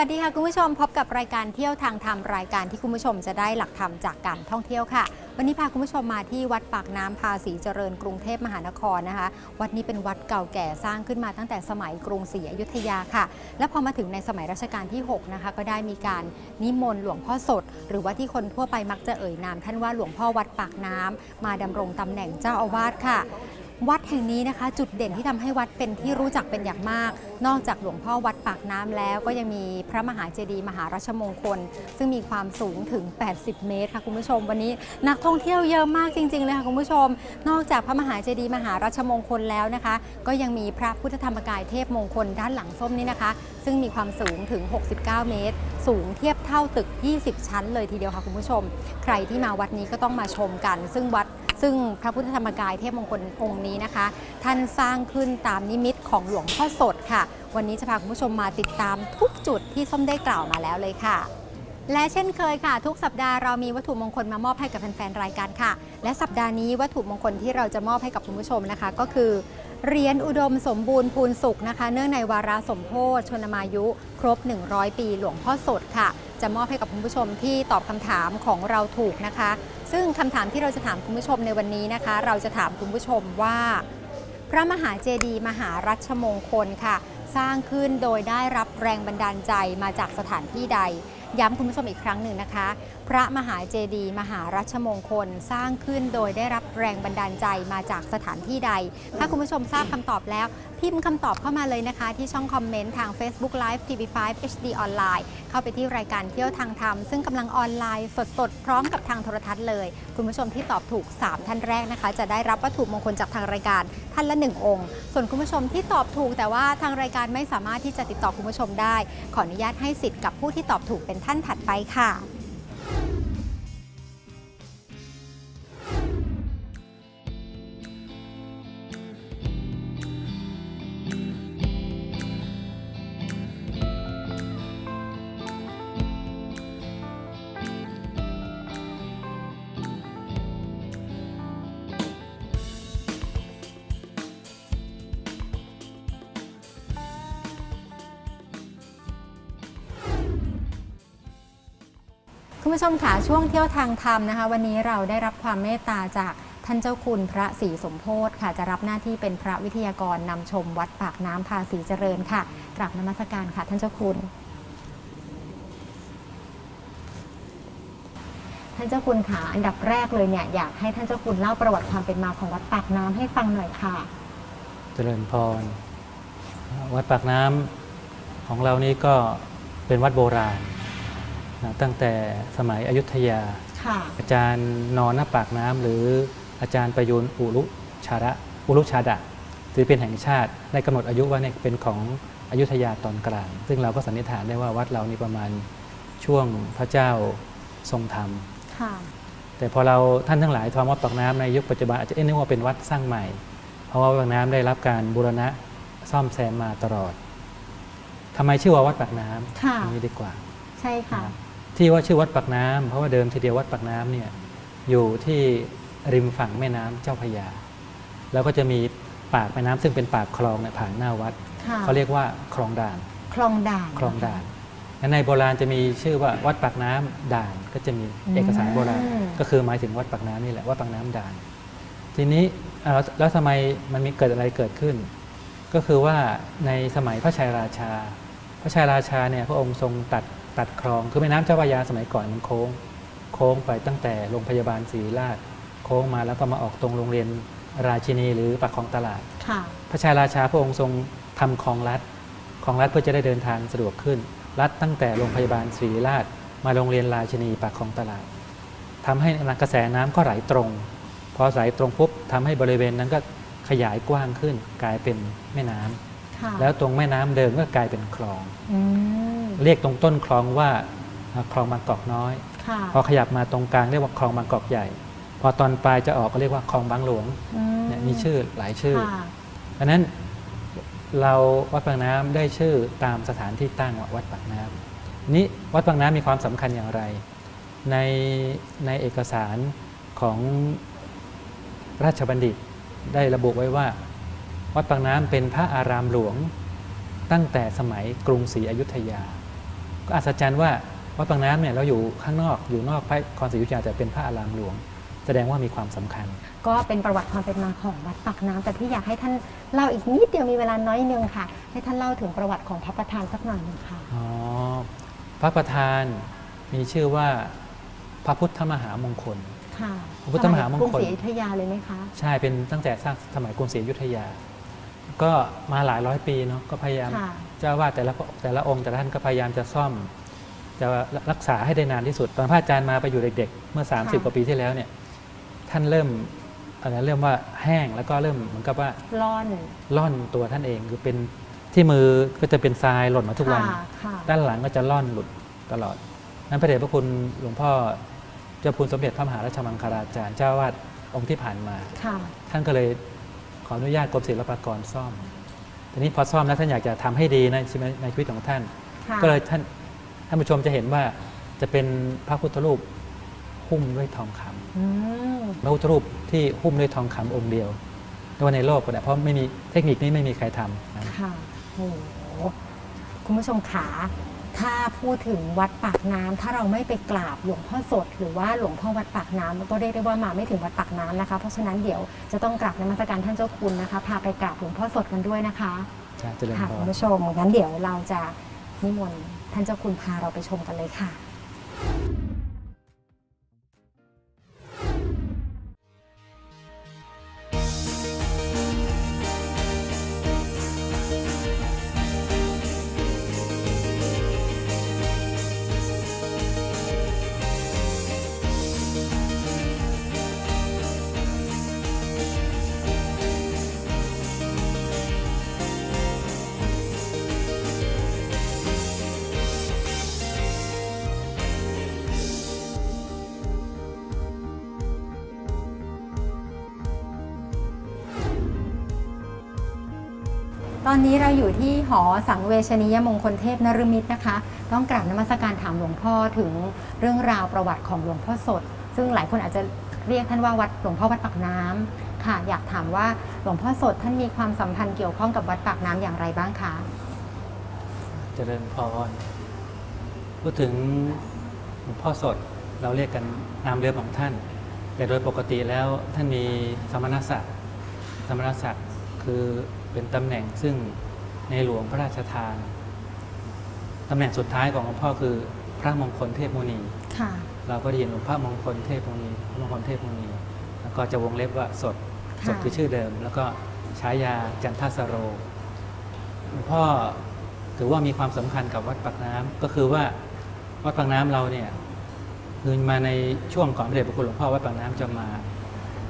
วัสดีค่ะคุณผู้ชมพบกับรายการเที่ยวทางธรรมรายการที่คุณผู้ชมจะได้หลักธรรมจากการท่องเที่ยวค่ะ วันนี้พาคุณผู้ชมมาที่วัดปากน้ำภาษีเจริญกรุงเทพมหานครนะคะ วัดนี้เป็นวัดเก่าแก่สร้างขึ้นมาตั้งแต่สมัยกรุงศรีอยุธยาค่ะ และพอมาถึงในสมัยรัชกาลที่6นะคะก็ได้มีการนิมนต์หลวงพ่อสด หรือว่าที่คนทั่วไปมักจะเอ่ยนามท่านว่าหลวงพ่อวัดปากน้ำมาดำรงตำแหน่งเจ้าอาวาสค่ะ วัดแห่งนี้นะคะ จุดเด่นที่ทำให้วัดเป็นที่รู้จักเป็นอย่างมาก นอกจากหลวงพ่อวัดปากน้ำแล้ว ก็ยังมีพระมหาเจดีย์มหาราชมงคล ซึ่งมีความสูงถึง 80 เมตรค่ะคุณผู้ชม วันนี้นักท่องเที่ยวเยอะมากจริงๆเลยค่ะคุณผู้ชม นอกจากพระมหาเจดีย์มหาราชมงคลแล้วนะคะ ก็ยังมีพระพุทธธรรมกายเทพมงคลด้านหลังส้มนี่นะคะ ซึ่งมีความสูงถึง 69 เมตร สูงเทียบเท่าตึก 20 ชั้นเลยทีเดียวค่ะคุณผู้ชม ใครที่มาวัดนี้ก็ต้องมาชมกัน ซึ่งวัดซึ่งพระพุทธธรรมกายเทพมงคลองค์นี้นะคะ ท่านสร้างขึ้นตามนิมิตของหลวงพ่อสดค่ะ วันนี้จะพาคุณผู้ชมมาติดตามทุกจุดที่ส้มได้กล่าวมาแล้วเลยค่ะ และเช่นเคยค่ะ ทุกสัปดาห์เรามีวัตถุมงคลมามอบให้กับแฟนๆรายการค่ะ และสัปดาห์นี้วัตถุมงคลที่เราจะมอบให้กับคุณผู้ชมนะคะ ก็คือ เหรียญอุดมสมบูรณ์พูนสุขนะคะ เนื่องในวาระสมโพธิชนมายุ ครบ 100 ปีหลวงพ่อสดค่ะ จะมอบให้กับคุณผู้ชมที่ตอบคำถามของเราถูกนะคะ ซึ่งคำถามที่เราจะถามคุณผู้ชมในวันนี้นะคะ เราจะถามคุณผู้ชมว่า พระมหาเจดีย์มหารัชมงคลค่ะ สร้างขึ้นโดยได้รับแรงบันดาลใจมาจากสถานที่ใด ย้ำคุณผู้ชมอีกครั้งหนึ่งนะคะ พระมหาเจดีย์มหารัชมงคลสร้างขึ้นโดยได้รับแรงบันดาลใจมาจากสถานที่ใด ถ้าคุณผู้ชมทราบคำตอบแล้ว พิมพ์คำตอบเข้ามาเลยนะคะ ที่ช่องคอมเมนต์ทาง Facebook Live TV5 HD ออนไลน์เข้าไปที่รายการเที่ยวทางธรรม ซึ่งกำลังออนไลน์สดๆ พร้อมกับทางโทรทัศน์เลย คุณผู้ชมที่ตอบถูก 3 ท่านแรกนะคะ จะได้รับวัตถุมงคลจากทางรายการท่านละ 1 องค์ ส่วนคุณผู้ชมที่ตอบถูก แต่ว่าทางรายการไม่สามารถที่จะติดต่อคุณผู้ชมได้ ขออนุญาตให้สิทธิ์กับผู้ที่ตอบถูกเป็นท่านถัดไปค่ะ ผู้ชมค่ะช่วงเที่ยวทางธรรมนะคะ วันนี้เราได้รับความเมตตาจากท่านเจ้าคุณพระศรีสมโพธิค่ะ จะรับหน้าที่เป็นพระวิทยากรนำชมวัดปากน้ำภาษีเจริญค่ะกราบนมัสการค่ะ ท่านเจ้าคุณ ท่านเจ้าคุณค่ะอันดับแรกเลยเนี่ยอยากให้ท่านเจ้าคุณเล่าประวัติความเป็นมาของวัดปากน้ำให้ฟังหน่อยค่ะ เจริญพร วัดปากน้ำของเรานี่ก็เป็นวัดโบราณ ตั้งแต่สมัยอยุธยาค่ะอาจารย์นอนหน้าปากน้ำหรืออาจารย์ประยุนอุรุชาระอุรุชาดะถือเป็นแห่งชาติได้กำหนดอายุว่าเนี่ยเป็นของอยุธยาตอนกลาง ซึ่งเราก็สันนิษฐานได้ว่าวัดเรานี่ประมาณช่วงพระเจ้าทรงธรรมค่ะแต่พอเราท่านทั้งหลายทอมวัดปากน้ำในยุคปัจจุบันอาจจะเอ๊ะนึกว่าเป็นวัดสร้างใหม่ เพราะว่าวัดปากน้ำได้รับการบูรณะซ่อมแซมมาตลอดทำไมชื่อว่าวัดปากน้ำค่ะอย่างนี้ดีกว่า ใช่ค่ะ ที่ว่าชื่อวัดปากน้ำเพราะว่าเดิมทีเดียววัดปากน้ำเนี่ยอยู่ที่ริมฝั่งแม่น้ำเจ้าพระยา แล้วก็จะมีปากแม่น้ำซึ่งเป็นปากคลองเนี่ยผ่านหน้าวัดค่ะเขาเรียกว่าคลองด่าน คลองด่านคลองด่านและในโบราณจะมีชื่อว่าวัดปากน้ำด่านก็จะมีเอกสารโบราณ ก็คือหมายถึงวัดปากน้ำนี่แหละวัดปากน้ำด่าน ทีนี้เอ่อแล้วทำไมมันมีเกิดอะไรเกิดขึ้น ก็คือว่าในสมัยพระชัยราชา พระชัยราชาเนี่ยพระองค์ทรงตัด ตัดคลอง คือแม่น้ำเจ้าพระยาสมัยก่อนมันโค้ง โค้งไปตั้งแต่โรงพยาบาลศรีราช โค้งมาแล้วก็มาออกตรงโรงเรียนราชินีหรือปากคลองตลาด ค่ะ พระชายราชาพระองค์ทรงทำคลองลัดคลองลัดเพื่อจะได้เดินทางสะดวกขึ้นลัดตั้งแต่โรงพยาบาลศรีราช มาโรงเรียนราชินีปากคลองตลาดทำให้กระแสน้ำก็ไหลตรง พอไหลตรงปุ๊บทำให้บริเวณนั้นก็ขยายกว้างขึ้น กลายเป็นแม่น้ำค่ะแล้วตรงแม่น้ำเดิมก็กลายเป็นคลองอืม เรียกตรงต้นคลองว่าอ่าคลองบางกอกน้อยค่ะพอขยับมาตรงกลางเรียกว่าคลองบางกอกใหญ่ พอตอนปลายจะออกก็เรียกว่าคลองบางหลวงอืเนี่ยมีชื่อหลายชื่อค่ะเพราะฉะนั้นเราวัดปากน้ำได้ชื่อตามสถานที่ตั้งว่าวัดปากน้ำนี้วัดปากน้ำมีความสำคัญอย่างไร ในในเอกสารของราชบัณฑิตได้ระบุไว้ว่า วัดปากน้ำเป็นพระอารามหลวงตั้งแต่สมัยกรุงศรีอยุธยา ก็อัศจรรย์ว่าวัดปากน้ำเนี่ยเราอยู่ข้างนอกอยู่นอกพระนครศรีอยุธยาแต่เป็นพระอารามหลวง แสดงว่ามีความสำคัญ ก็เป็นประวัติความเป็นมาของวัดปากน้ำแต่ที่อยากให้ท่านเล่าอีกนิดเดียวมีเวลาน้อยนึงค่ะ ให้ท่านเล่าถึงประวัติของพระประธานสักหน่อยหนึงค่ะอ๋อพระประธานมีชื่อว่าพระพุทธมหามงคลค่ะพระพุทธมหามงคลกรุงศรีอยุธยาเลยไหมคะใช่เป็นตั้งแต่สร้างสมัยกรุงศรีอยุธยา ก็มาหลายร้อยปีเนาะก็พยายามค่ะเจ้าอาว่าสแต่ละแต่ละองค์แต่ละท่านก็พยายามจะซ่อม จะรักษาให้ได้นานที่สุด ตอนพระอาจารย์มาไปอยู่เด็กๆเมื่อ 30 กว่าปีที่แล้วเนี่ยท่านเริ่มอะไรเริ่มว่าแห้งแล้วก็เริ่มเหมือนกับว่าร่อนล่อนตัวท่านเองคือเป็นที่มือก็จะเป็นทรายหล่นมาทุกวันค่ะค่ะด้านหลังก็จะล่อนหลุดตลอด นั้นพระเดชพระคุณหลวงพ่อเจ้าคุณสมเด็จพระมหาราชมังคลาจารย์เจ้าอาวาดองค์ที่ผ่านมาค่ะท่านก็เลย ขออนุญาตกรมศิลปากรซ่อมทีนี้พอซ่อมแล้วท่านอยากจะทำให้ดีในชีวิตในชีวิตของท่านค่ะก็เลยท่านท่านผู้ชมจะเห็นว่าจะเป็นพระพุทธรูปหุ้มด้วยทองคำอืมพระพุทธรูปที่หุ้มด้วยทองคำองค์เดียวเรียกว่าในโลกก็ได้เพราะไม่มีเทคนิคนี้ไม่มีใครทำนะค่ะโอ้โหคุณผู้ชมขา ถ้าพูดถึงวัดปากน้ำถ้าเราไม่ไปกราบหลวงพ่อสด หรือว่าหลวงพ่อวัดปากน้ำก็เรียกได้ว่ามาไม่ถึงวัดปากน้ำนะคะ เพราะฉะนั้นเดี๋ยวจะต้องกราบนมัสการท่านเจ้าคุณนะคะ พาไปกราบหลวงพ่อสดกันด้วยนะคะจะเจริญค่ะพคุณรผู้ชมงั้นเดี๋ยวเราจะนิมนต์ท่านเจ้าคุณพาเราไปชมกันเลยค่ะ ตอนนี้เราอยู่ที่หอสังเวชนียมงคลเทพนฤมิตนะคะ ต้องกราบนมัสการถามหลวงพ่อถึงเรื่องราวประวัติของหลวงพ่อสด ซึ่งหลายคนอาจจะเรียกท่านว่าวัดหลวงพ่อวัดปากน้ำค่ะ อยากถามว่าหลวงพ่อสดท่านมีความสัมพันธ์เกี่ยวข้องกับวัดปากน้ำอย่างไรบ้างคะเจริญพรพูดถึงหลวงพ่อสดเราเรียกกันนามเดิมของท่าน แต่โดยปกติแล้วท่านมีสมณศักดิ์สมณศักดิ์คือ เป็นตำแหน่งซึ่งในหลวงพระราชทานตำแหน่งสุดท้ายของหลวงพ่อคือพระมงคลเทพมุนีค่ะเราก็ได้ยินหลวงพระมงคลเทพมุนีพระมงคลเทพมุนีแล้วก็จะวงเล็บว่าสดค่ะสดคือชื่อเดิม แล้วก็ฉายาจันทสโรหลวงพ่อถือว่ามีความสำคัญกับวัดปากน้ำก็คือว่าวัดปากน้ำเราเนี่ยคือมาในช่วงก่อนพระเดชพระคุณหลวงพ่อวัดปากน้ำจะมา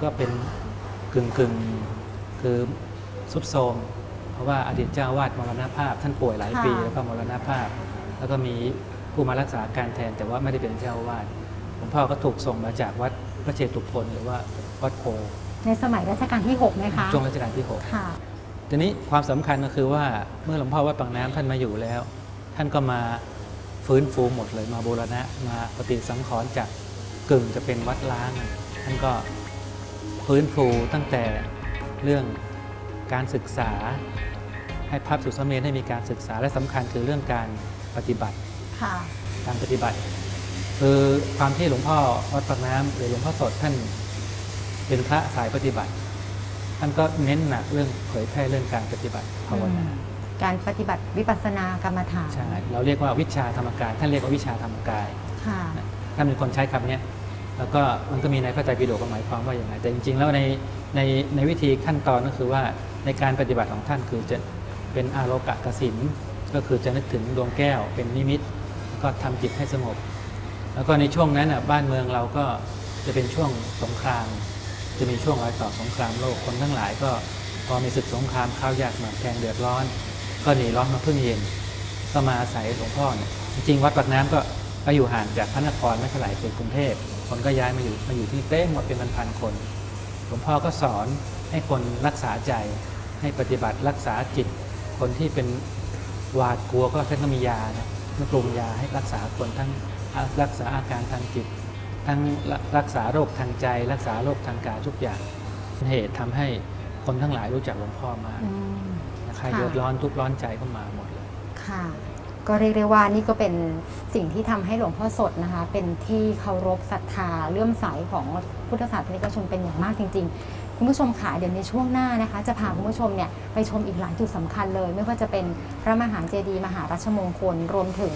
ก็เป็นกึ่งกึ่งๆคือ สุดโทรมเพราะว่าอดีตเจ้าวาดมรณภาพ ท่านป่วยหลายปีค่ะ แล้วก็มรณภาพ แล้วก็มีผู้มารักษาการแทนแต่ว่าไม่ได้เป็นเจ้าวาดหลวงพ่อก็ถูกส่งมาจากวัดพระเชตุพนหรือว่าวัดโพในสมัยรัชกาลที่ 6 ไหมคะ ช่วงรัชกาลที่ค่ะ ทีนี้ความสำคัญก็คือว่าเมื่อหลวงพ่อวัดปากน้ำท่านมาอยู่แล้ว ท่านก็มาฟื้นฟูหมดเลยมาบูรณะมาปฏิสังขรณ์จากกึ่งจะเป็นวัดล้าง ท่านก็ฟื้นฟูตั้งแต่เรื่อง การศึกษา ให้พระสุสามเณรให้มีการศึกษาและสำคัญคือเรื่องการปฏิบัติค่ะการปฏิบัติ คือความที่หลวงพ่อวัดปากน้ำหรือหลวงพ่อสดท่านเป็นพระสายปฏิบัติ ท่านก็เน้นหนักเรื่องเผยแพร่เรื่องการปฏิบัติภาวนาการปฏิบัติวิปัสสนากรรมฐานใช่เราเรียกว่าวิชาธรรมกายท่านเรียกว่าวิชาธรรมกายค่ะท่านเป็นคนใช้คำเนี้ย แล้วก็มันก็มีในพระไตรปิฎกหมายความว่าอย่างไรแต่จริง ๆ แล้วในในในวิธีขั้นตอนก็คือว่าในการปฏิบัติของท่านคือจะเป็นอาโลกะกสินก็คือจะนึกถึงดวงแก้วเป็นนิมิต ก็ทำจิตให้สงบ แล้วก็ในช่วงนั้นน่ะบ้านเมืองเราก็จะเป็นช่วงสงคราม จะมีช่วงรอยต่อสงครามโลกคนทั้งหลายก็พอมีศึกสงครามข้าวยากหมากแพงเดือดร้อน ก็หนีร้อนมาพึ่งเย็นก็มาอาศัยหลวงพ่อเนี่ยจริงๆวัดปากน้ำก็ก็อยู่ห่างจากพระนครไม่เท่าไหร่คือกรุงเทพ คนก็ย้ายมาอยู่มาอยู่ที่เต้หมดเป็นพันๆคน หลวงพ่อก็สอนให้คนรักษาใจ ให้ปฏิบัติรักษาจิต คนที่เป็นหวาดกลัวก็ท่านก็มียานะมาปรุงยาให้รักษาคนทั้งรักษาอาการทางจิต ทั้งรักษาโรคทางใจ รักษาโรคทางกายทุกอย่างเป็นเหตุทำให้คนทั้งหลายรู้จักหลวงพ่อมากอืมใครค่ะเดือดร้อนทุกข์ร้อนใจก็มาหมดเลยค่ะ ก็เรียกได้ว่านี่ก็เป็นสิ่งที่ทำให้หลวงพ่อสดนะคะ เป็นที่เคารพศรัทธาเลื่อมใสของพุทธศาสนิกชนเป็นอย่างมากจริง ๆ คุณผู้ชมค่ะเดี๋ยวในช่วงหน้านะคะ จะพาคุณผู้ชมเนี่ยไปชมอีกหลายจุดสำคัญเลย ไม่ว่าจะเป็นพระมหาเจดีย์มหารัชมงคลรวมถึง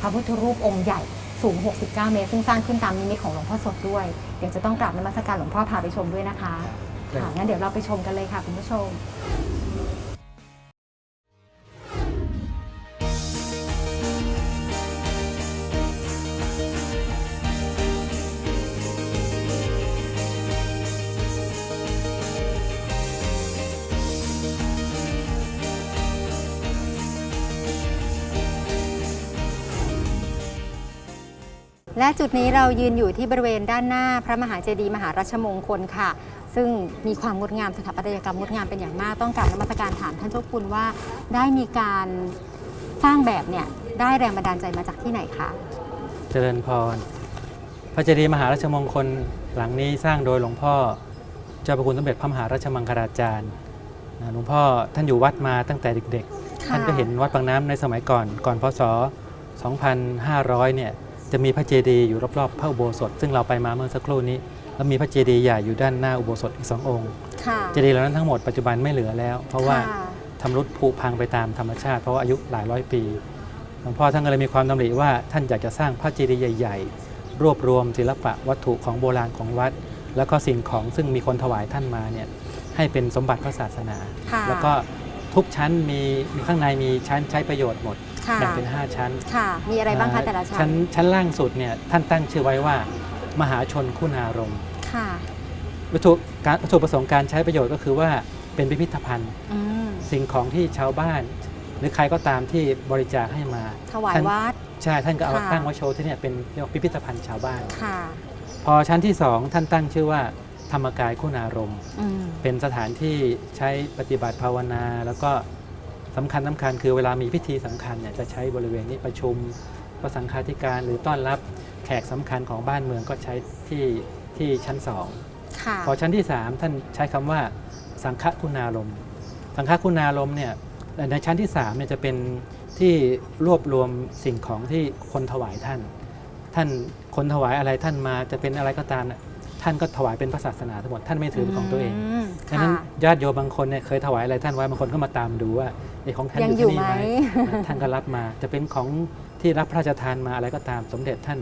พระพุทธรูปองค์ใหญ่สูง 69 เมตร ซึ่งสร้างขึ้นตามนิมิตของหลวงพ่อสดด้วย เดี๋ยวจะต้องกราบนมัสการหลวงพ่อพาไปชมด้วยนะคะค่ะงั้นเดี๋ยวเราไปชมกันเลยค่ะคุณผู้ชม และจุดนี้เรายืนอยู่ที่บริเวณด้านหน้าพระมหาเจดีย์มหารัชมงคลค่ะ ซึ่งมีความงดงามสถาปัตยกรรมงดงามเป็นอย่างมากต้องการนมัสการถามท่านเจ้าคุณว่าได้มีการสร้างแบบเนี่ยได้แรงบันดาลใจมาจากที่ไหนคะเจริญพร พระเจดีย์มหาราชมงคลหลังนี้สร้างโดยหลวงพ่อเจ้าพระคุณสมเด็จพระมหาราชมังคลาจารย์นะหลวงพ่อท่านอยู่วัดมาตั้งแต่เด็กๆค่ะท่านก็เห็นวัดบางน้ำในสมัยก่อนก่อนพศ 2500 เนี่ย จะมีพระเจดีย์อยู่รอบๆพระอุโบสถ ซึ่งเราไปมาเมื่อสักครู่นี้ แล้วมีพระเจดีย์ใหญ่อยู่ด้านหน้าอุโบสถอีกสององค์ค่ะเจดีย์เหล่านั้นทั้งหมดปัจจุบันไม่เหลือแล้ว เพราะว่าค่ะทำรุดผุพังไปตามธรรมชาติ เพราะว่าอายุหลายร้อยปีหลวงพ่อท่านก็เลยมีความดำริว่าท่านอยากจะสร้างพระเจดีย์ใหญ่ ๆ รวบรวมศิลปะวัตถุของโบราณของวัด แล้วก็สิ่งของซึ่งมีคนถวายท่านมาเนี่ยให้เป็นสมบัติพระศาสนาค่ะแล้วก็ทุกชั้นมีมีข้างในมีชั้นใช้ประโยชน์หมด ค่ะ แบ่งเป็น 5 ชั้นค่ะ มีอะไรบ้างคะเอ่อแต่ละชั้ชั้นนชั้นล่างสุดเนี่ยท่านตั้งชื่อไว้ว่า มหาชนคุณารมณ์ค่ะวัตถุการวัตถุประสงค์การใช้ประโยชน์ก็คือว่าเป็นพิพิธภัณฑ์อืมสิ่งของที่ชาวบ้าน หรือใครก็ตามที่บริจาคให้มาถวายท่านวัด ใช่ท่านก็เอาค่ะ ตั้งไว้โชว์ที่เนี่ยเป็นเรียกว่าพิพิธภัณฑ์ชาวบ้าน ค่ะพอชั้นที่สองท่านตั้งชื่อว่า ธรรมกายคุณารมณ์ อืมเป็นสถานที่ใช้ปฏิบัติภาวนา แล้วก็ สำคัญสำคัญคือเวลามีพิธีสำคัญเนี่ยจะใช้บริเวณนี้ประชุมประสังฆาธิการหรือต้อนรับแขกสำคัญของบ้านเมืองก็ใช้ที่ที่ชั้นสองพอชั้นที่ 3 ท่านใช้คำว่าสังฆคุณารมสังฆคุณารมเนี่ยในชั้นที่3เนี่ยจะเป็นที่รวบรวมสิ่งของที่คนถวายท่าน ท่านคนถวายอะไรท่านมาจะเป็นอะไรก็ตามเนี่ย ท่านก็ถวายเป็นพระศาสนาทั้งหมดท่านไม่ถือเป็นของตัวเองมดังนั้นค่ะญาติโยมบางคนเนี่ยเคยถวายอะไรท่านไว้บางคนก็มาตามดูว่าไอ้ของท่านยังอยู่ที่นี่อยู่ไหมไหมท่านก็รับมาจะเป็นของที่รับพระราชทานมาอะไรก็ตามสมเด็จท่าน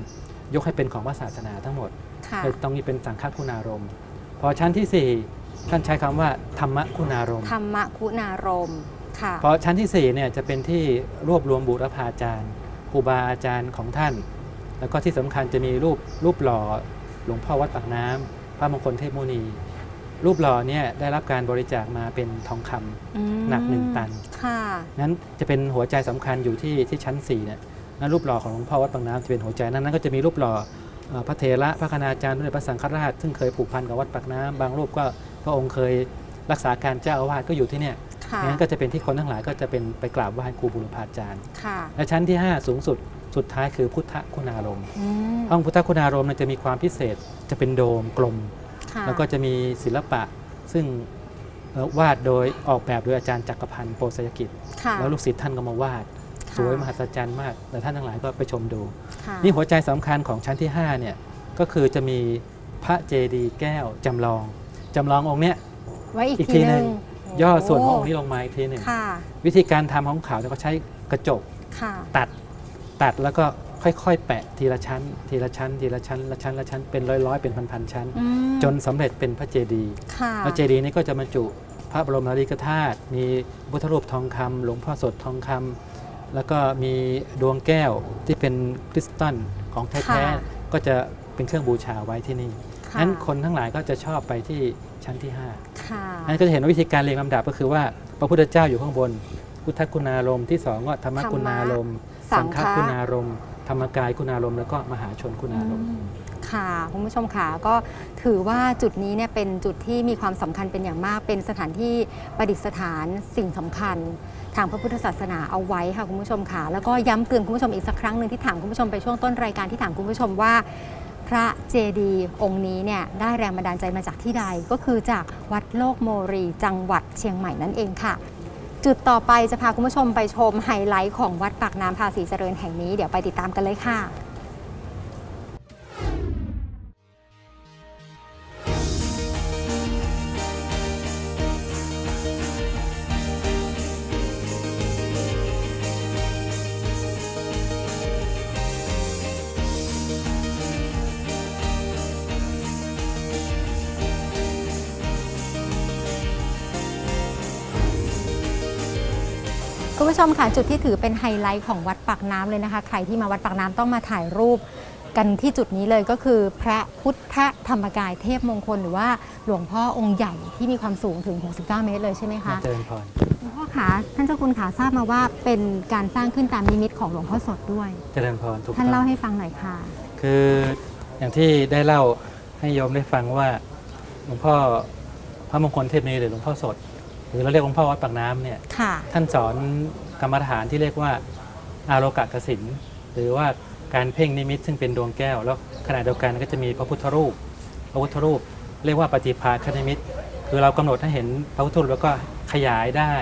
ยกให้เป็นของพระศาสนาทั้งหมดค่ะเลยตรงนี้เป็นสังฆคุณารมณ์พอชั้นที่ 4 ท่านใช้คำว่าธรรมคุณารมณ์ธรรมคุณารมณ์ค่ะพอชั้นที่4เนี่ยจะเป็นที่รวบรวมบุรพาจารย์ครูบาอาจารย์ของท่าน แล้วก็ที่สำคัญจะมีรูปรูปหล่อ หลวงพ่อวัดปากน้ำพระมงคลเทพมุนี รูปหล่อเนี่ยได้รับการบริจาคมาเป็นทองคำอืมหนักหนึ่งตันค่ะนั้นจะเป็นหัวใจสำคัญอยู่ที่ที่ชั้น4เนี่ยนั้นรูปหล่อของหลวงพ่อวัดปากน้ำจะเป็นหัวใจนั้นนั้นก็จะมีรูปหล่อเอ่อพระเถระพระคณาจารย์สมเด็จพระสังฆราช ซึ่งเคยผูกพันกับวัดปากน้ำบางรูปก็พระองค์เคยรักษาการเจ้าอาวาสก็อยู่ที่เนี่ยค่ะงั้นก็จะเป็นที่คนทั้งหลายก็จะเป็นไปกราบไหว้ครูบุรพาจารย์ค่ะและชั้นที่ 5 สูงสุด สุดท้ายคือพุทธคุณารมณ์อืมห้องพุทธคุณารมณ์เนี่ยจะมีความพิเศษจะเป็นโดมกลมค่ะแล้วก็จะมีศิลปะซึ่งเอ่อวาดโดยออกแบบโดยอาจารย์จักรพันธ์โปสยกิจค่ะแล้วลูกศิษย์ท่านก็มาวาดค่ะสวยมหัศจรรย์มาก แต่ท่านทั้งหลายก็ไปชมดูค่ะนี่หัวใจสำคัญของชั้นที่5เนี่ยก็คือจะมีพระเจดีย์แก้วจำลองจำลององค์เนี้ยไว้อีกอีกทีทีหหนึ่นึ่งงย่อส่วนขององค์นี้ลงมาอีกทีหนึ่งค่ะวิธีการทำของเขาเนี่ยเขาใช้กระจกค่ะตัด ตัดแล้วก็ค่อยๆ แปะทีละชั้น ทีละชั้น ทีละชั้น ละชั้น ละชั้น เป็นร้อยๆ เป็นพันๆชั้นอืมจนสำเร็จเป็นพระเจดีย์ค่ะพระเจดีย์นี้ก็จะบรรจุพระบรมสารีริกธาตุ มีพุทธรูปทองคำหลวงพ่อสดทองคำแล้วก็มีดวงแก้วที่เป็นคริสตัลของแท้ๆ ก็จะเป็นเครื่องบูชาไว้ที่นี่ค่ะนั้นคนทั้งหลายก็จะชอบไปที่ชั้นที่5ค่ะนั้นก็จะเห็นว่าวิธีการเรียงลำดับก็คือว่าพระพุทธเจ้าอยู่ข้างบน พุทธคุณารมณ์ที่สองก็ธรรมคุณารมณ์ สัสังงฆะฆคุณารมณ์ธรรมกายคุณารมณ์แล้วก็มหาชนคุณารมณ์อืมค่ะคุณผู้ชมค่ะก็ถือว่าจุดนี้เนี่ยเป็นจุดที่มีความสำคัญเป็นอย่างมาก เป็นสถานที่ประดิษฐานสิ่งสำคัญ ทางพระพุทธศาสนาเอาไว้ค่ะคุณผู้ชมค่ะแล้วก็ย้ำเตือนคุณผู้ชมอีกสักครั้งหนึ่งที่ถามคุณผู้ชมไปช่วงต้นรายการที่ถามคุณผู้ชมว่า พระเจดีย์องค์นี้เนี่ยได้แรงบันดาลใจมาจากที่ใดก็คือจากวัดโลกโมรีจังหวัดเชียงใหม่นั่นเองค่ะ จุดต่อไปจะพาคุณผู้ชมไปชมไฮไลท์ของวัดปากน้ำภาษีเจริญแห่งนี้เดี๋ยวไปติดตามกันเลยค่ะ ผู้ชมค่ะจุดที่ถือเป็นไฮไลท์ของวัดปากน้ำเลยนะคะ ใครที่มาวัดปากน้ำต้องมาถ่ายรูปกันที่จุดนี้เลยก็คือพระพุทธธรรมกายเทพมงคล หรือว่าหลวงพ่อองค์ใหญ่ที่มีความสูงถึง 69 เมตรเลยใช่ไหมคะเจริญพรหลวงพ่อคะท่านเจ้าคุณขาทราบมาว่าเป็นการสร้างขึ้นตามนิมิตของหลวงพ่อสดด้วยเจริญพรถูกท่านต้เล่าองให้ฟังหน่อยค่ะ คืออย่างที่ได้เล่าให้โยมได้ฟังว่าหลวงพ่อพระมงคลเทพนีหรือหลวงพ่อสด หรือเราเรียกหลวงพ่อวัดปากน้ำเนี่ยค่ะ ท่านสอนกรรมฐานที่เรียกว่าอาโลกะกสินหรือว่าการเพ่งนิมิตซึ่งเป็นดวงแก้ว แล้วขณะเดียวกันก็จะมีพระพุทธรูป พระพุทธรูป เรียกว่าปฏิภาคนิมิต คือเรากำหนดให้เห็นพระพุทธรูปแล้วก็ขยายได้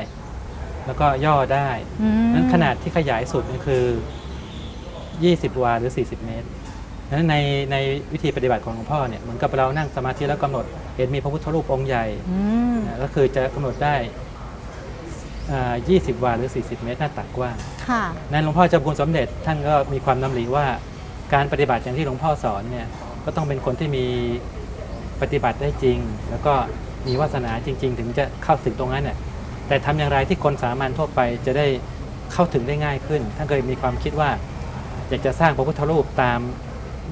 แล้วก็ย่อได้อืมนั้นขนาดที่ขยายสุดนี่คือ 20 วาหรือ 40 เมตร นั้นในในวิธีปฏิบัติของหลวงพ่อเนี่ยเหมือนกับเรานั่งสมาธิแล้วกำหนด เห็นมีพระพุทธรูปองค์ใหญ่อืมนะก็คือจะกำหนดได้อ่า20วาหรือ 40 เมตรหน้าตักกว้างค่ะนั้นหลวงพ่อเจ้าคุณสมเด็จท่านก็มีความนำหลีว่าการปฏิบัติอย่างที่หลวงพ่อสอนเนี่ยก็ต้องเป็นคนที่มีปฏิบัติได้จริง แล้วก็มีวาสนาจริง ๆ ถึงจะเข้าถึงตรงนั้นเนี่ยแต่ทำอย่างไรที่คนสามัญทั่วไปจะได้เข้าถึงได้ง่ายขึ้นท่านเคยมีความคิดว่า อยากจะสร้างพระพุทธรูปตาม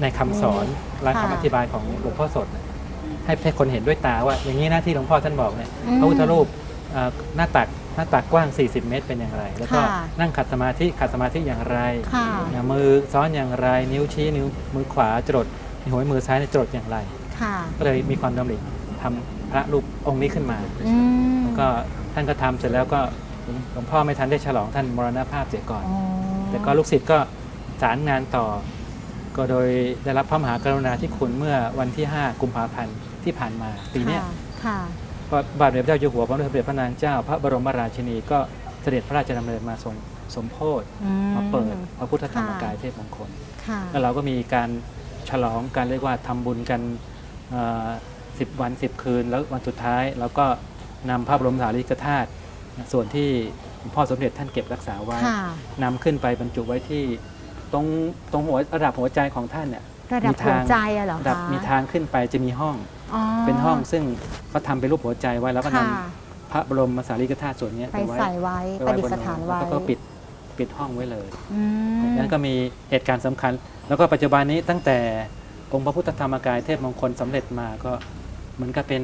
ในคำสอนและค่ะคำอธิบายของหลวงพ่อสดเนี่ยให้ให้คนเห็นด้วยตาว่า อย่างนี้หน้าที่หลวงพ่อท่านบอกเนี่ยอืมพระพุทธรูปเอ่อหน้าตักหน้าตักกว้าง 40 เมตรเป็นอย่างไร แล้วก็ค่ะนั่งขัดสมาธิขัดสมาธิอย่างไรค่ะอย่างมือซ้อนอย่างไร นิ้วชี้นิ้วมือขวาจรดหัวมือซ้ายเนี่ยจรดอย่างไรค่ะก็เลยมีความดำริทำพระรูปองค์นี้ขึ้นมาอืมแล้วก็ท่านก็ทำเสร็จแล้วก็หลวงพ่อไม่ทันได้ฉลองท่านมรณภาพเสียก่อนอ๋อแต่ก็ลูกศิษย์ก็สารงานต่อ ก็โดยได้รับพระมหากรุณาธิคุณเมื่อวันที่ 5 กุมภาพันธ์ที่ผ่านมาปีเนี้ยค่ะค่ะพระบาทสมเด็จพระเจ้าอยู่หัวพระบาทสมเด็จพระนางเจ้า พระบรมราชินีก็เสด็จพระราชดำเนินมาทรงสมโพธิอืมาเปิดพระพุทธธรรมค่ะกายเทพมงคลค่ะแล้วเราก็มีการฉลองการเรียกว่าทำบุญกันสิบวันสิบคืน แล้ววันสุดท้ายเราก็นำพระบรมสารีริกธาตุส่วนที่หลวงพ่อสมเด็จท่านเก็บรักษาไว้ค่ะนำขึ้นไปบรรจุไว้ที่ ตรงตรงหัวระดับหัวใจของท่านเนี่ยระดับมีหัวทางใจอะเหรอระดับคะมีทางขึ้นไปจะมีห้อง อ๋อ เป็นห้องซึ่งก็ทำเป็นรูปหัวใจไว้แล้วก็นำค่ะ พระบรมสารีริกธาตุส่วนเนี้ยไปไว้ใส่ไว้ไปประไว้ดิษบนฐานไว้แล้วก็ปิดปิดห้องไว้เลยอืมนั้นก็มีเหตุการณ์สำคัญ แล้วก็ปัจจุบันนี้ตั้งแต่องค์พระพุทธธรรมกายเทพมงคลสำเร็จมาก็เหมือนกับเป็น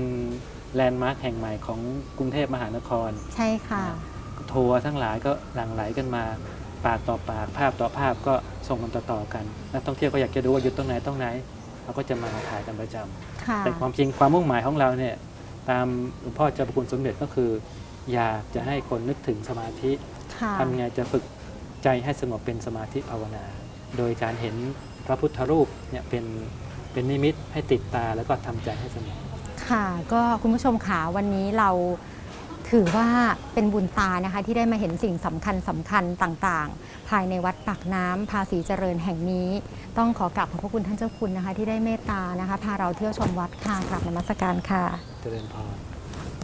แลนด์มาร์คแห่งใหม่ของกรุงเทพมหานคร ใช่ค่ะ ทัวร์ทั้งหลายก็หลั่งไหลกันมา ปากต่อปากภาพต่อภาพก็ส่งกันต่อๆกันนักท่องเที่ยวก็อยากจะดูว่าอยู่ตรงไหนตรงไหนเราก็จะมาถ่ายกันประจำค่ะแต่ความจริงความมุ่งหมายของเราเนี่ยตามหลวงพ่อเจ้าพระคุณสมเด็จก็คือ อยากจะให้คนนึกถึงสมาธิค่ะทำไงจะฝึกใจให้สงบเป็นสมาธิภาวนา โดยการเห็นพระพุทธรูปเนี่ยเป็นเป็นนิมิตให้ติดตาแล้วก็ทำใจให้สงบค่ะ ก็คุณผู้ชมขาวันนี้เรา ถือว่าเป็นบุญตานะคะที่ได้มาเห็นสิ่งสำคัญสำคัญต่างๆ ภายในวัดปากน้ำภาษีเจริญแห่งนี้ ต้องขอกราบขอบพระคุณท่านเจ้าคุณนะคะ ที่ได้เมตตานะคะ พาเราเที่ยวชมวัดค่ะกราบนมัสการค่ะเจริญพร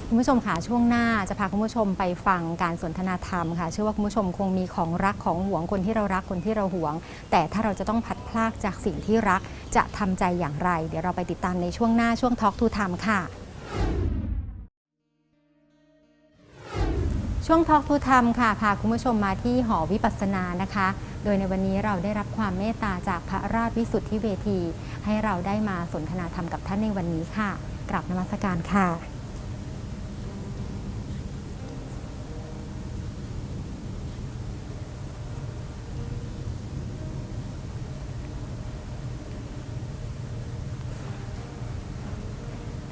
คุณผู้ชมค่ะช่วงหน้าจะพาคุณผู้ชมไปฟังการสนทนาธรรมค่ะเชื่อว่าคุณผู้ชมคงมีของรักของหวงคนที่เรารักคนที่เราหวง แต่ถ้าเราจะต้องพัดพลากจากสิ่งที่รักจะทำใจอย่างไร เดี๋ยวเราไปติดตามในช่วงหน้าช่วงทอ k กทูธรรมค่ะ ช่วงทอกทูธรรมค่ะพาคุณผู้ชมมาที่หอวิปัสสนานะคะ โดยในวันนี้เราได้รับความเมตตาจากพระราชวิสุทธิเวที ให้เราได้มาสนทนาธรรมกับท่านในวันนี้ค่ะกราบนมัสการค่ะ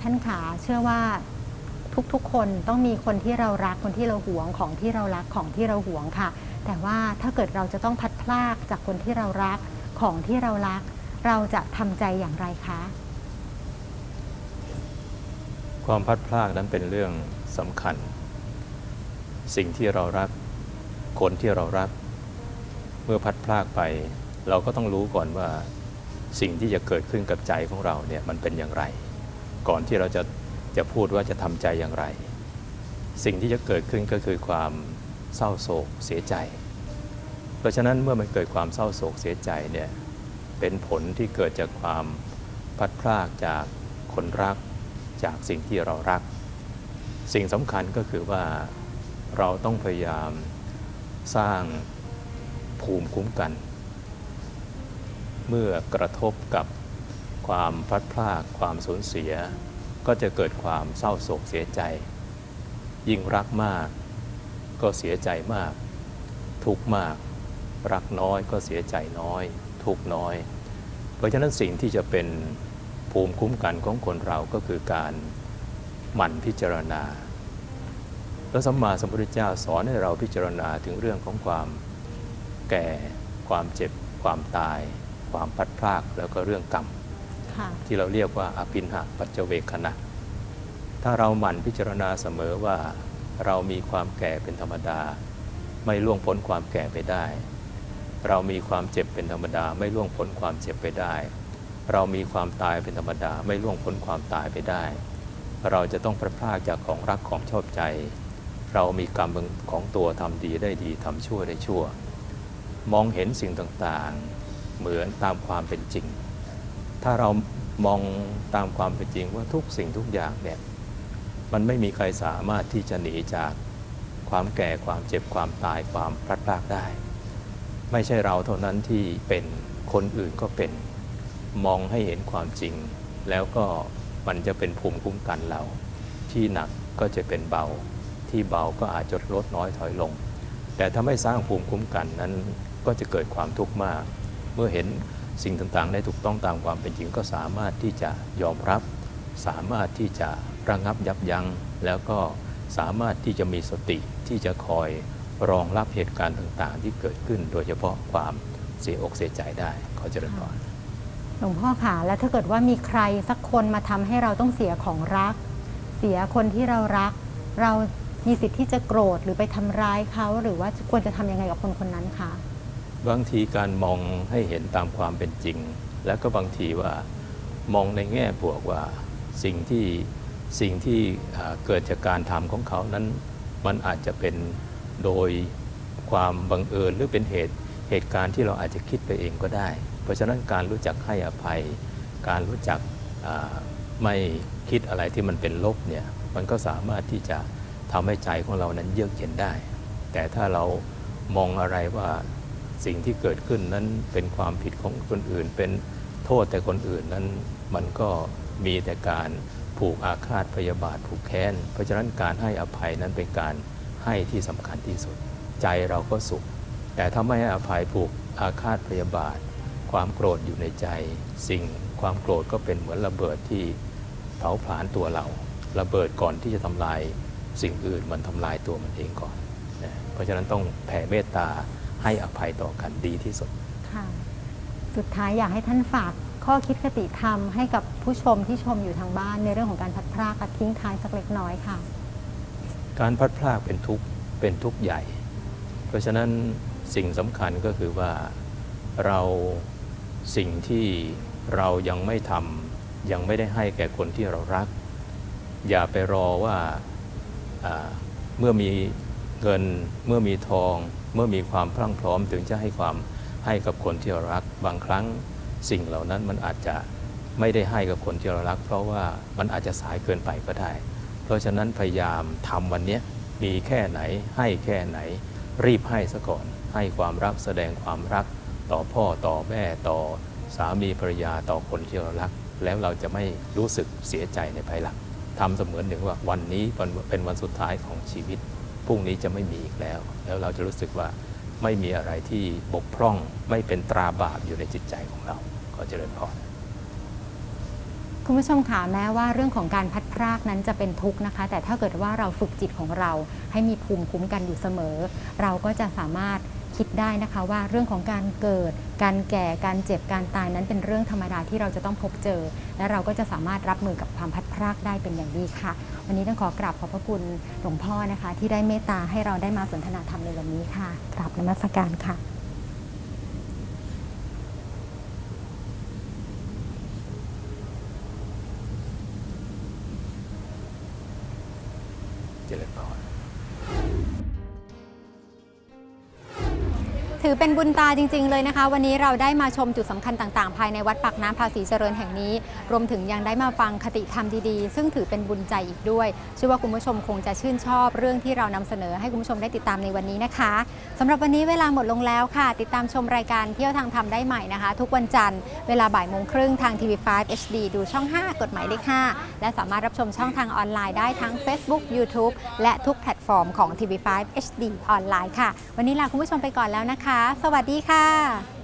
ท่านขาเชื่อว่า ทุกๆ คนต้องมีคนที่เรารักคนที่เราหวงของที่เรารักของที่เราหวงค่ะ แต่ว่าถ้าเกิดเราจะต้องพัดพลากจากคนที่เรารักของที่เรารัก เราจะทำใจอย่างไรคะ ความพัดพลากนั้นเป็นเรื่องสำคัญ สิ่งที่เรารัก คนที่เรารัก เมื่อพัดพลากไป เราก็ต้องรู้ก่อนว่าสิ่งที่จะเกิดขึ้นกับใจของเราเนี่ยมันเป็นอย่างไร ก่อนที่เราจะ จะพูดว่าจะทำใจอย่างไร สิ่งที่จะเกิดขึ้นก็คือความเศร้าโศกเสียใจ เพราะฉะนั้นเมื่อมันเกิดความเศร้าโศกเสียใจเนี่ยเป็นผลที่เกิดจากความพัดพลากจากคนรักจากสิ่งที่เรารัก สิ่งสำคัญก็คือว่าเราต้องพยายามสร้างภูมิคุ้มกัน เมื่อกระทบกับความพัดพรากความสูญเสีย ก็จะเกิดความเศร้าโศกเสียใจ ยิ่งรักมาก ก็เสียใจมาก ทุกมาก รักน้อยก็เสียใจน้อย ทุกน้อย เพราะฉะนั้นสิ่งที่จะเป็นภูมิคุ้มกันของคนเราก็คือการหมั่นพิจารณาแล้วสัมมาสัมพุทธเจ้าสอนให้เราพิจารณาถึงเรื่องของความแก่ ความเจ็บ ความตาย ความพัดพรากแล้วก็เรื่องกรรม ที่เราเรียกว่าอภินหะปัจเจเวคขณะถ้าเราหมั่นพิจารณาเสมอว่าเรามีความแก่เป็นธรรมดา ไม่ล่วงพ้นความแก่ไปได้ เรามีความเจ็บเป็นธรรมดา ไม่ล่วงพ้นความเจ็บไปได้ เรามีความตายเป็นธรรมดา ไม่ล่วงพ้นความตายไปได้ เราจะต้องพลัดพากจากของรักของชอบใจ เรามีกรรมของตัวทำดีได้ดีทำชั่วได้ชั่ว มองเห็นสิ่งต่างๆ เหมือนตามความเป็นจริง ถ้าเรามองตามความเป็นจริงว่าทุกสิ่งทุกอย่างเนี่ยมันไม่มีใครสามารถที่จะหนีจากความแก่ความเจ็บความตายความพลัดพรากได้ ไม่ใช่เราเท่านั้นที่เป็นคนอื่นก็เป็นมองให้เห็นความจริง แล้วก็มันจะเป็นภูมิคุ้มกันเรา ที่หนักก็จะเป็นเบา ที่เบาก็อาจจะลดน้อยถอยลง แต่ถ้าไม่สร้างภูมิคุ้มกันนั้นก็จะเกิดความทุกข์มาก เมื่อเห็น สิ่งต่างๆ ได้ถูกต้องตามความเป็นจริงก็สามารถที่จะยอมรับ สามารถที่จะระงับยับยัง้งแล้วก็สามารถที่จะมีสติที่จะคอยรองรับเหตุการณ์ต่างๆ ที่เกิดขึ้น โดยเฉพาะความเสียอกเสียใจได้ขอเจริญพรหลวงพ่อค่ะแล้วถ้าเกิดว่ามีใครสักคนมาทำให้เราต้องเสียของรัก เสียคนที่เรารัก เรามีสิทธิ์ที่จะโกรธหรือไปทำร้ายเขาหรือว่าควรจะทำยังไงกับคนคนนั้นคะ บางทีการมองให้เห็นตามความเป็นจริง แล้วก็บางทีว่ามองในแง่บวกว่าสิ่งที่สิ่งที่เกิดจากการทำของเขานั้น มันอาจจะเป็นโดยความบังเอิญหรือเป็นเหตุเหตุการณ์ที่เราอาจจะคิดไปเองก็ได้ เพราะฉะนั้นการรู้จักให้อภัย การรู้จักไม่คิดอะไรที่มันเป็นลบเนี่ยมันก็สามารถที่จะทำให้ใจของเรานั้นเยือกเย็นได้ แต่ถ้าเรามองอะไรว่า สิ่งที่เกิดขึ้นนั้นเป็นความผิดของคนอื่น เป็นโทษแต่คนอื่นนั้นมันก็มีแต่การผูกอาฆาตพยาบาทผูกแค้น เพราะฉะนั้นการให้อภัยนั้นเป็นการให้ที่สำคัญที่สุด ใจเราก็สุข แต่ถ้าไม่ให้อภัยผูกอาฆาตพยาบาท ความโกรธอยู่ในใจ สิ่งความโกรธก็เป็นเหมือนระเบิดที่เผาผลาญตัวเราระเบิดก่อนที่จะทำลายสิ่งอื่นมันทำลายตัวมันเองก่อนนะเพราะฉะนั้นต้องแผ่เมตตา ให้อภัยต่อกันดีที่สุดค่ะสุดท้ายอยากให้ท่านฝากข้อคิดคติธรรมให้กับผู้ชมที่ชมอยู่ทางบ้านในเรื่องของการพัดพรากค่ะทิ้งท้ายสักเล็กน้อยค่ะ การพลัดพรากเป็นทุกข์เป็นทุกข์ใหญ่ เพราะฉะนั้นสิ่งสำคัญก็คือว่าเราสิ่งที่เรายังไม่ทำยังไม่ได้ให้แก่คนที่เรารัก อย่าไปรอว่าอ่าเมื่อมีเงินเมื่อมีทอง เมื่อมีความพรั่งพร้อมถึงจะให้ความให้กับคนที่เรารัก บางครั้งสิ่งเหล่านั้นมันอาจจะไม่ได้ให้กับคนที่เรารัก เพราะว่ามันอาจจะสายเกินไปก็ได้ เพราะฉะนั้นพยายามทำวันนี้มีแค่ไหนให้แค่ไหน รีบให้ซะก่อน ให้ความรักแสดงความรัก ต่อพ่อต่อแม่ต่อสามีภรรยาต่อคนที่เรารัก แล้วเราจะไม่รู้สึกเสียใจในภายหลังทำเสมือนหนึ่งว่าวันนี้เป็นวันสุดท้ายของชีวิต พรุ่งนี้จะไม่มีอีกแล้ว แล้วเราจะรู้สึกว่าไม่มีอะไรที่บกพร่องไม่เป็นตราบาปอยู่ในจิตใจของเราก็เจริญพรคุณผู้ชมคะแม้ว่าเรื่องของการพัดพรากนั้นจะเป็นทุกข์นะคะ แต่ถ้าเกิดว่าเราฝึกจิตของเราให้มีภูมิคุ้มกันอยู่เสมอ เราก็จะสามารถคิดได้นะคะว่าเรื่องของการเกิด การแก่ การเจ็บ การตายนั้นเป็นเรื่องธรรมดาที่เราจะต้องพบเจอ และเราก็จะสามารถรับมือกับความพัดพรากได้เป็นอย่างดีค่ะ วันนี้ต้องขอกราบขอบพระคุณหลวงพ่อนะคะ ที่ได้เมตตาให้เราได้มาสนทนาธรรมในวันนี้ค่ะกราบนมัสการค่ะ อเป็นบุญตาจริง ๆ เลยนะคะ วันนี้เราได้มาชมจุดสำคัญต่าง ๆ ภายในวัดปากน้ำภาษีเจริญแห่งนี้ รวมถึงยังได้มาฟังคติธรรมดีๆ ซึ่งถือเป็นบุญใจอีกด้วยเชื่อว่าคุณผู้ชมคงจะชื่นชอบเรื่องที่เรานำเสนอให้คุณผู้ชมได้ติดตามในวันนี้นะคะสำหรับวันนี้เวลาหมดลงแล้วค่ะ ติดตามชมรายการเที่ยวทางธรรมได้ใหม่นะคะ ทุกวันจันทร์เวลาบ่ายโมงครึ่งทาง TV5 HD ดูช่อง 5 กฎหมายเลข5และสามารถรับชมช่องทางออนไลน์ได้ทั้ง Facebook YouTube และทุกแพลตฟอร์มของ TV5 HD ออนไลน์ค่ะ วันนี้ลาคุณผู้ชมไปก่อนแล้วนะคะสวัสดีค่ะ